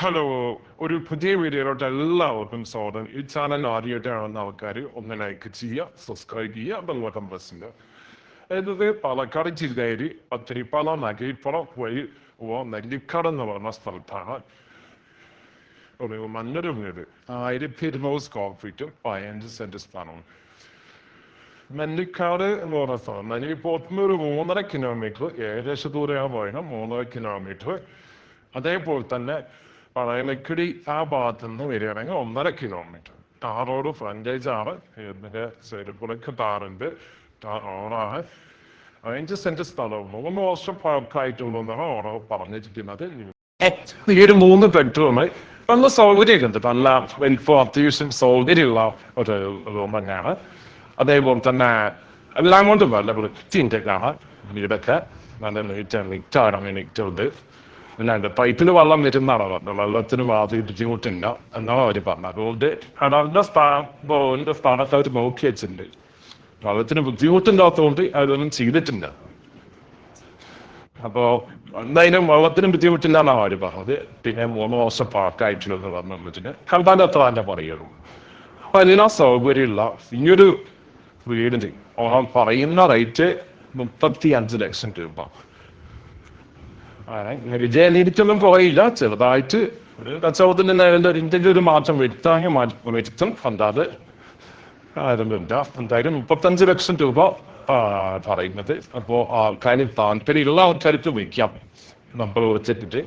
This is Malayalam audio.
ഹലോ ഒരു പുതിയ വീഡിയോയിലോട്ട് എല്ലാവർക്കും സ്വാഗതം. ഈ ചാനൽ ആദ്യമായിട്ടാണ് ആൾക്കാർ ഒന്ന് ലൈക്ക് ചെയ്യുക സബ്സ്ക്രൈബ് ചെയ്യുക ബെൽബട്ടൺ പ്രസ് അതായത് പാലക്കാട് ജില്ലയിൽ പത്തിരിപ്പാല നഗരിപ്പുറം വഴി നെല്ലിക്കാട് എന്ന് പറഞ്ഞ സ്ഥലത്താണ് ഒരു മഞ്ഞൊരു വീട്. ആയിരത്തി ഇരുന്നൂറ് സ്ക്വയർ ഫീറ്റും പതിനഞ്ച് സെന്റ് സ്ഥാനവും നെല്ലിക്കാട് എന്ന് പറഞ്ഞ സ്ഥലം നെല്ലിപ്പോത്തുനിന്ന് ഒരു മൂന്നര കിലോമീറ്റർ ഏകദേശം ദൂരെയാണ് പറയുന്നത് മൂന്നര കിലോമീറ്റർ അതേപോലെ തന്നെ പഴയലക്കിടി ആ ഭാഗത്ത് നിന്ന് വരികയാണെങ്കിൽ ഒന്നര കിലോമീറ്റർ ടാർ റോഡ് ഫ്രഞ്ചൈസാണ് സൈഡിൽ കൂടെ ടാറുണ്ട്. ടാർ റോഡാണ് അഞ്ച് സെന്റ് സ്ഥലവും മൂന്ന് വർഷം പഴക്കമായിട്ടുള്ളതാണ് ഓരോ പറഞ്ഞിരിക്കുന്നത്. ഈ ഒരു മൂന്ന് ബെഡ്റൂം നല്ല സൗകര്യമൊക്കെ നല്ല വലിപ്പം അത്യാവശ്യം സൗകര്യമുള്ള ഒരു റൂം തന്നെയാണ്. അതേപോലെ തന്നെ എല്ലാം കൊണ്ടും നല്ല വൃത്തിന്റെ കാണാൻ വീടൊക്കെ നല്ല നീറ്റ് നീറ്റാണ് നീറ്റുണ്ട് അതിന്റെ പൈപ്പിൽ വെള്ളം വരുന്നതാണ്. പറഞ്ഞത് വെള്ളത്തിന് വാതി ബുദ്ധിമുട്ടില്ല എന്നാണ് അവർ പറഞ്ഞത്. അതുകൊണ്ട് അവരുടെ സ്ഥാനത്തിന്റെ സ്ഥാനത്ത് അവർ നോക്കി വെച്ചിട്ടുണ്ട്. വെള്ളത്തിന് ബുദ്ധിമുട്ടില്ലാത്തതുകൊണ്ട് അവരൊന്നും ചെയ്തിട്ടില്ല. അപ്പോ എന്തായാലും വെള്ളത്തിന് ബുദ്ധിമുട്ടില്ല എന്നാണ് അവർ പറഞ്ഞത്. പിന്നെ മൂന്ന് വർഷം പാർക്കായിട്ടുള്ളത് പറഞ്ഞിട്ട് കണ്ടാൽ അത്ര തന്നെ പറയുള്ളൂ. അപ്പൊ അതിനാ സൗകര്യമുള്ള ഈയൊരു വീടിന് പറയുന്ന റേറ്റ് മുപ്പത്തി അഞ്ച് ലക്ഷം രൂപ. വിജയനീതിക്കൊന്നും പോയില്ല. ചെറുതായിട്ട് ഒരു കച്ചവടത്തിന്റെ നിലവിൽ ഇന്ത്യയിൽ ഒരു മാറ്റം വരുത്താങ്ങി മാറ്റം വരുത്തും. അല്ലാതെ ആരംഭില്ല എന്തായാലും മുപ്പത്തഞ്ച് ലക്ഷം രൂപ പറയുന്നത്. അപ്പോ ആൾക്കാർ താല്പര്യമുള്ള ആൾക്കാർക്ക് വയ്ക്കാം നമ്പർ വെച്ചിട്ട്